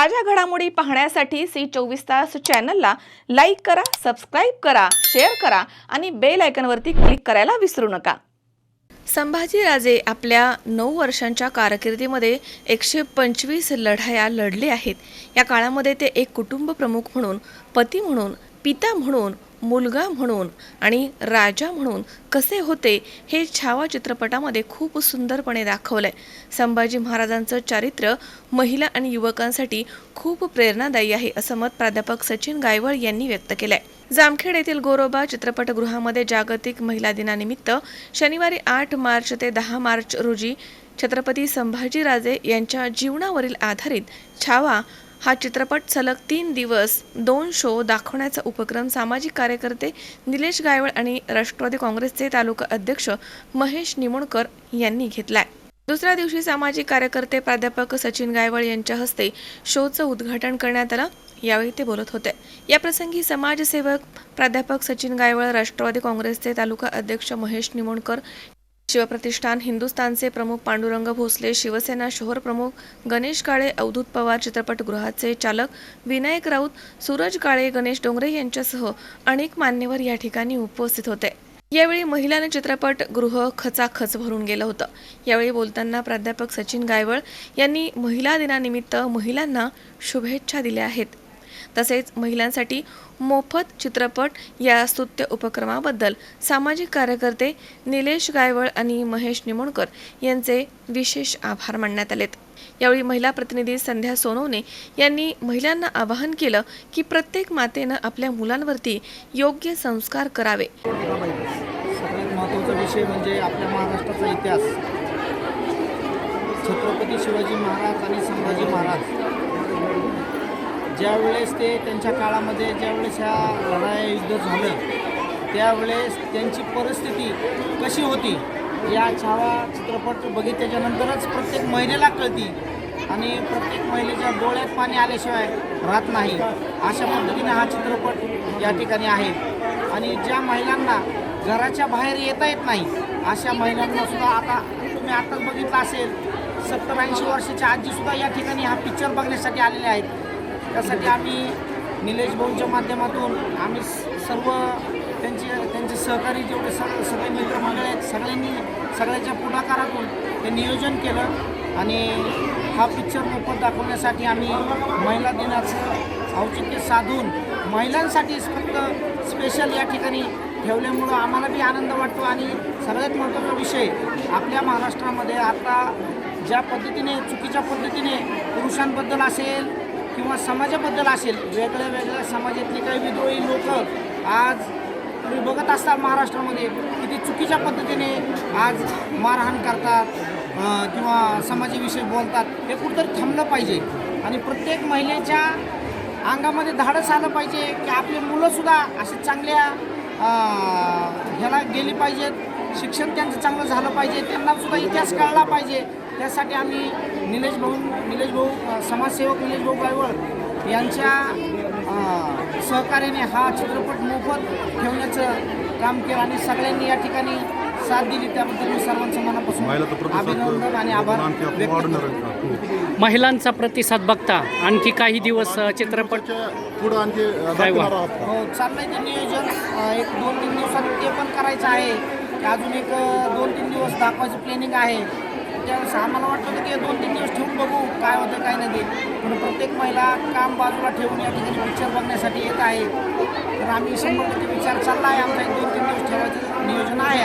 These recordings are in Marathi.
ताज्या घडामोडी पाहण्यासाठी सी चोवीस तास चॅनलला लाईक करा सबस्क्राईब करा शेअर करा आणि बेल आयकनवरती क्लिक करायला विसरू नका. संभाजीराजे आपल्या नऊ वर्षांच्या कारकिर्दीमध्ये एकशे पंचवीस लढाया लढले आहेत. या काळामध्ये ते एक कुटुंब प्रमुख म्हणून पती म्हणून पिता म्हणून मुलगा म्हणून आणि राजा म्हणून कसे होते हे छावा चित्रपटामध्ये खूप सुंदरपणे दाखवलं आहे संभाजी महाराजांचं चारित्र्य महिला आणि युवकांसाठी खूप प्रेरणादायी आहे असं मत प्राध्यापक सचिन गायवळ यांनी व्यक्त केलं आहे जामखेड येथील गोरोबा चित्रपटगृहामध्ये जागतिक महिला दिनानिमित्त शनिवारी आठ मार्च ते दहा मार्च रोजी छत्रपती संभाजीराजे यांच्या जीवनावरील आधारित छावा हा चित्रपट सलग तीन दिवस दोन शो दाखवण्याचा उपक्रम सामाजिक कार्यकर्ते निलेश गायवळ आणि राष्ट्रवादी काँग्रेसचे तालुका अध्यक्ष महेश निमोणकर यांनी घेतलाय. दुसऱ्या दिवशी सामाजिक कार्यकर्ते प्राध्यापक सचिन गायवळ यांच्या हस्ते शोचं उद्घाटन करण्यात आलं. यावेळी ते बोलत होते. याप्रसंगी समाजसेवक प्राध्यापक सचिन गायवळ राष्ट्रवादी काँग्रेसचे तालुका अध्यक्ष महेश निमोणकर शिवप्रतिष्ठान हिंदुस्थानचे प्रमुख पांडुरंग भोसले शिवसेना शहर प्रमुख गणेश काळे अवधूत पवार चित्रपटगृहाचे चालक विनायक राऊत सूरज काळे गणेश डोंगरे यांच्यासह अनेक मान्यवर या ठिकाणी उपस्थित होते. यावेळी महिलांनी चित्रपटगृह खचाखच भरून गेलं होतं. यावेळी बोलताना प्राध्यापक सचिन गायवळ यांनी महिला दिनानिमित्त महिलांना शुभेच्छा दिल्या आहेत. तसेच महिलांसाठी मोफत चित्रपट या स्तुत्य उपक्रमाबद्दल सामाजिक कार्यकर्ते निलेश गायवळ आणि महेश निमोणकर यांचे विशेष आभार मानण्यात आलेत. यावेळी महिला प्रतिनिधी संध्या सोनवणे यांनी महिलांना आवाहन केलं की प्रत्येक मातेनं आपल्या मुलांवरती योग्य संस्कार करावे. सगळ्यात महत्त्वाचा विषय म्हणजे आपल्या महाराष्ट्राचा इतिहास. छत्रपती शिवाजी महाराज आणि संभाजी महाराज. ज्यावेळेस ते त्यांच्या काळामध्ये ज्यावेळेस ह्या लढाया युद्ध झालं त्यावेळेस त्यांची परिस्थिती कशी होती या छावा चित्रपट बघितल्याच्यानंतरच प्रत्येक महिलेला कळती आणि प्रत्येक महिलेच्या डोळ्यात पाणी आल्याशिवाय राहत नाही. अशा पद्धतीने हा चित्रपट या ठिकाणी आहे. आणि ज्या महिलांना घराच्या बाहेर येता येत नाही अशा महिलांना सुद्धा आता तुम्ही आताच बघितलं असेल सत्तर ऐंशी वर्षाच्या आजीसुद्धा या ठिकाणी हा पिक्चर बघण्यासाठी आलेले आहेत. त्यासाठी आम्ही निलेश भाऊंच्या माध्यमातून आम्ही स- सर्व त्यांचे त्यांचे सहकारी जेवढे सग सगळे मित्रमंडळ आहेत सगळ्यांनी सगळ्याच्या पुढाकारातून ते नियोजन केलं. आणि हा पिक्चर मोफत दाखवण्यासाठी आम्ही महिला दिनाचं औचित्य साधून महिलांसाठीच फक्त स्पेशल या ठिकाणी ठेवल्यामुळं आम्हाला बी आनंद वाटतो. आणि सगळ्यात महत्त्वाचा विषय आपल्या महाराष्ट्रामध्ये आता ज्या पद्धतीने चुकीच्या पद्धतीने पुरुषांबद्दल असेल किंवा समाजाबद्दल असेल वेगळ्या वेगळ्या समाजातले काही विद्रोही लोक आज तुम्ही बघत असता महाराष्ट्रामध्ये किती चुकीच्या पद्धतीने आज मारहाण करतात किंवा समाजाविषयी बोलतात हे कुठंतरी थांबलं पाहिजे. आणि प्रत्येक महिलेच्या अंगामध्ये धाडस आलं पाहिजे की आपले मुलंसुद्धा असे चांगल्या ह्याला गेली पाहिजेत. शिक्षण त्यांचं चांगलं झालं पाहिजे. त्यांनासुद्धा इतिहास कळला पाहिजे. त्यासाठी आम्ही निलेश भाऊ निलेश भाऊ समाजसेवक निलेश भाऊ गायवळ यांच्या सहकार्याने हा चित्रपट मोफत ठेवण्याचं काम केलं आणि सगळ्यांनी या ठिकाणी साथ दिली. त्याबद्दल मी सर्वांचं मनापासून महिलाचा प्रतिसाद अभिनंदन आणि आभार व्यक्त का? महिलांचा प्रतिसाद बघता आणखी काही दिवस चित्रपट पुढं आणखी? हो चाललंय ते नियोजन. एक दोन तीन दिवसात ते पण करायचं आहे. अजून एक दोन तीन दिवस दाखवायचं प्लॅनिंग आहे. म्हणजे त्यावेळेस आम्हाला वाटतं की दोन तीन दिवस ठेवून बघू काय होतं काय नाही पण प्रत्येक महिला काम बाजूला ठेवून या ठिकाणी पिक्चर बघण्यासाठी येत आहे. तर आम्ही शंभर टक्के विचार चालला आहे. आमचा एक दोन तीन दिवस ठेवायचं नियोजन आहे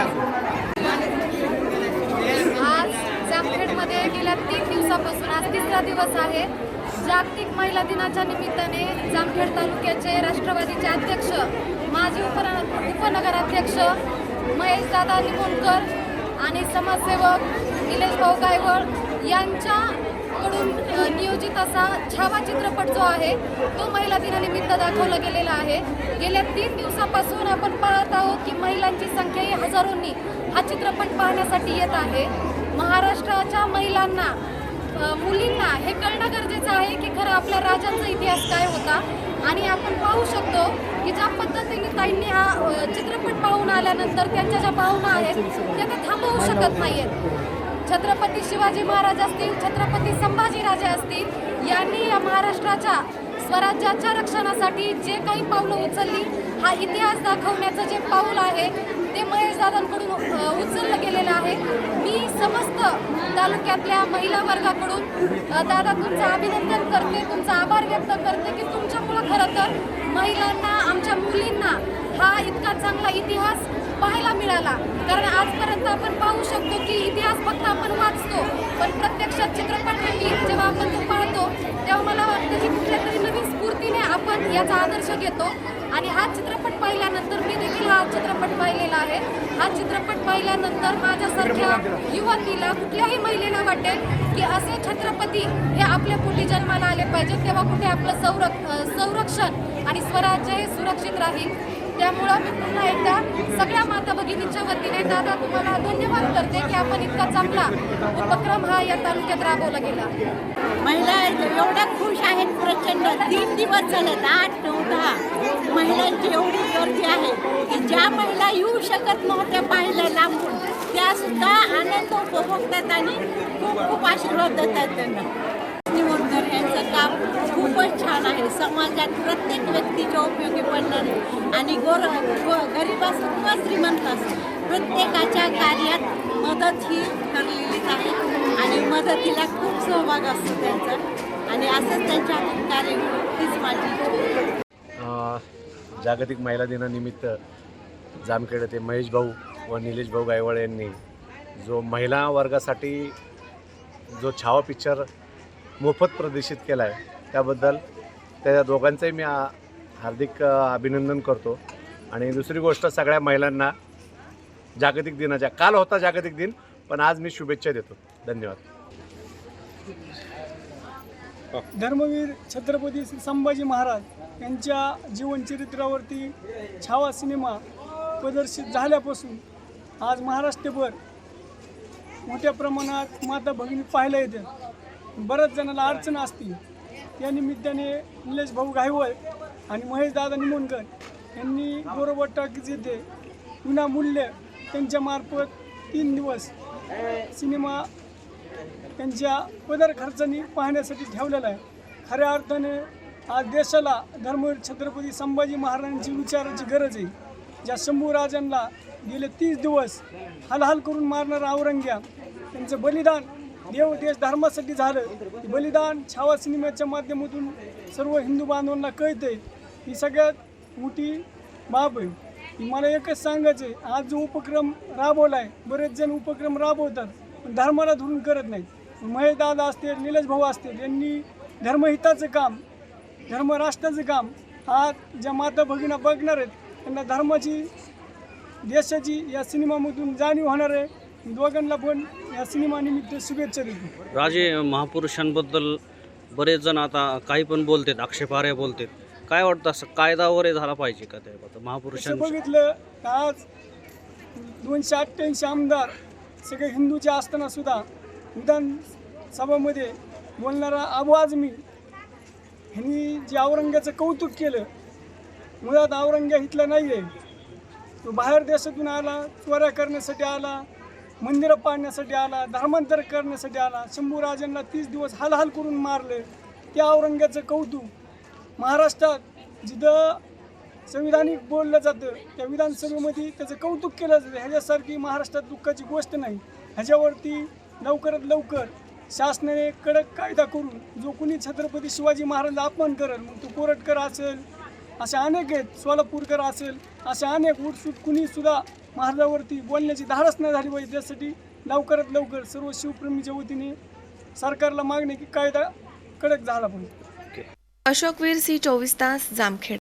आज जामखेडमध्ये गेल्या तीन दिवसापासून आज तिसरा दिवस आहे. जागतिक महिला दिनाच्या निमित्ताने जामखेड तालुक्याचे राष्ट्रवादीचे अध्यक्ष माजी उप उपनगराध्यक्ष महेश दादा निमोणकर आणि समाजसेवक निलेश भाऊ गायवळ यांच्याकडून कडून नियोजित असा छावा चित्रपट जो आहे तो महिला दिनानिमित्त दाखवला गेलेला आहे. गेल्या तीन दिवसापासून आपण पाहत आहोत की महिलांची संख्या ही हजारोंनी हा चित्रपट पाहण्यासाठी येत आहे. महाराष्ट्राच्या महिलांना मुलींना हे कळणं गरजेचं आहे की खरं आपल्या राजांचा इतिहास काय होता. आणि आपण पाहू शकतो की ज्या पद्धतीने ताईंनी हा चित्रपट पाहून आल्यानंतर त्यांच्या ज्या भावना आहेत त्या त्या थांबवू शकत नाही आहेत छत्रपती शिवाजी महाराज असतील छत्रपती संभाजीराजे असतील यांनी या महाराष्ट्राच्या स्वराज्याच्या रक्षणासाठी जे काही पावलं उचलली हा इतिहास दाखवण्याचं जे पाऊल आहे ते महेशदादांकडून उचललं गेलेलं आहे. मी समस्त तालुक्यातल्या महिला वर्गाकडून दादा तुमचं अभिनंदन करते तुमचा आभार व्यक्त करते की तुमच्यामुळं खरं तर महिलांना आमच्या मुलींना हा इतका चांगला इतिहास पाहायला मिळाला. कारण आजपर्यंत आपण पाहू शकतो की इतिहास फक्त आपण वाचतो पण प्रत्यक्षात चित्रपटांनी जेव्हा आपण तो पाहतो तेव्हा मला वाटतं की कुठल्या तरी नवीन स्फूर्तीने आपण याचा आदर्श घेतो. आणि हा चित्रपट पाहिल्यानंतर मी देखील हा चित्रपट पाहिलेला आहे. हा चित्रपट पाहिल्यानंतर माझ्यासारख्या युवतीला कुठल्याही महिलेला वाटेल की असे छत्रपती हे आपल्या पोटी जन्माला आले पाहिजेत. तेव्हा कुठे आपलं संरक अ, संरक्षण आणि स्वराज्य हे सुरक्षित राहील. त्यामुळं मी पुन्हा एकदा सगळ्या माता भगिनींच्या वतीने दादा तुम्हाला धन्यवाद करते की आपण इतका चांगला उपक्रम हा या तालुक्यात राबवला गेला. महिला एवढ्या खुश आहेत प्रचंड. तीन दिवस झालेत आठ नऊ दहा. महिलांची एवढी गर्दी आहे की ज्या महिला येऊ शकत नव्हत्या पाहिलं लांबून त्या सुद्धा आनंद उपभोगतात आणि खूप खूप आशीर्वाद देतात त्यांना. निवडकर यांचं काम खूपच छान आहे. समाजात प्रत्येक व्यक्तीच्या उपयोगी पडणारे आणि गोर गो- गरीब असो किंवा श्रीमंत प्रत्येकाच्या कार्यात मदत ही ठरलेलीच आहे. मदतीला खूप सहभाग असतो त्यांचा. आणि असंच त्यांच्या कार्य हीच माझी जागतिक महिला दिनानिमित्त जामखेड येथे महेश भाऊ व निलेश भाऊ गायवाळे यांनी जो महिला वर्गासाठी जो छावा पिक्चर मोफत प्रदर्शित केला आहे त्याबद्दल त्या दोघांचंही मी हार्दिक अभिनंदन करतो. आणि दुसरी गोष्ट सगळ्या महिलांना जागतिक दिनाच्या काल होता जागतिक दिन पण आज मी शुभेच्छा देतो. धन्यवाद. धर्मवीर छत्रपती श्री संभाजी महाराज यांच्या जीवनचरित्रावरती छावा सिनेमा प्रदर्शित झाल्यापासून आज महाराष्ट्रभर मोठ्या प्रमाणात माता भगिनी पाहायला येतात बऱ्याच जणांना अडचण असतील या निमित्ताने निलेश भाऊ घायवळ आणि महेश दादा निमोणकर यांनी बरोबर टाकीज येथे विनामूल्य त्यांच्यामार्फत तीन दिवस सिनेमा त्यांच्या पदर खर्चानी पाहण्यासाठी ठेवलेला आहे. खऱ्या अर्थाने आज देशाला धर्मवीर छत्रपती संभाजी महाराजांची विचाराची गरज आहे. ज्या शंभूराजांना गेले तीस दिवस हलहल करून मारणारा औरंग्या त्यांचं बलिदान देव देश धर्मासाठी झालं. बलिदान छावा सिनेमाच्या माध्यमातून सर्व हिंदू बांधवांना कळतं आहे ही सगळ्यात मोठी बाब आहे. मला एकच सांगायचं आहे आज जो उपक्रम राबवला आहे बरेच जण उपक्रम राबवतात पण धर्माला धरून करत नाहीत. महेश दादा असतील निलेश भाऊ असतील यांनी धर्महिताचं काम धर्मराष्ट्राचं काम आज ज्या माता भगिना बघणार आहेत त्यांना धर्माची देशाची या सिनेमामधून जाणीव होणार आहे. दोघांना पण या सिनेमानिमित्त शुभेच्छा देतो. राजे महापुरुषांबद्दल बरेच जण आता काही पण बोलतात आक्षेपार्ह बोलतात. काय वाटतं असं कायदा वगैरे झाला पाहिजे का ते महापुरुषांचं बघितलं आज दोनशे अठ्ठ्याऐंशी आमदार सगळे हिंदूचे असताना सुद्धा विधानसभामध्ये बोलणारा आबू आजमी ह्यांनी जे औरंग्याचं कौतुक केलं मुळात औरंग्या इथला नाही आहे तो बाहेर देशातून आला चोऱ्या करण्यासाठी आला मंदिरं पाडण्यासाठी आला धर्मांतर करण्यासाठी आला शंभूराजांना तीस दिवस हालहाल करून मारले. त्या औरंग्याचं कौतुक महाराष्ट्रात जिथं संविधानिक बोललं जातं त्या विधानसभेमध्ये त्याचं कौतुक केलं जातं. ह्याच्यासारखी महाराष्ट्रात दुःखाची गोष्ट नाही. ह्याच्यावरती लवकरात लवकर शासनाने कडक कायदा करून जो कुणी छत्रपती शिवाजी महाराजांचा अपमान करेल मग तो कोरटकर असेल असे अनेक आहेत सोलापूरकर असेल असे अनेक उठसूट कुणीसुद्धा महाराजावरती बोलण्याची धाडस नाही झाली पाहिजे. त्यासाठी लवकरात लवकर सर्व शिवप्रेमीच्या वतीने सरकारला मागणे की कायदा कडक झाला पाहिजे. अशोकवीर सी चोवीस तास जामखेड.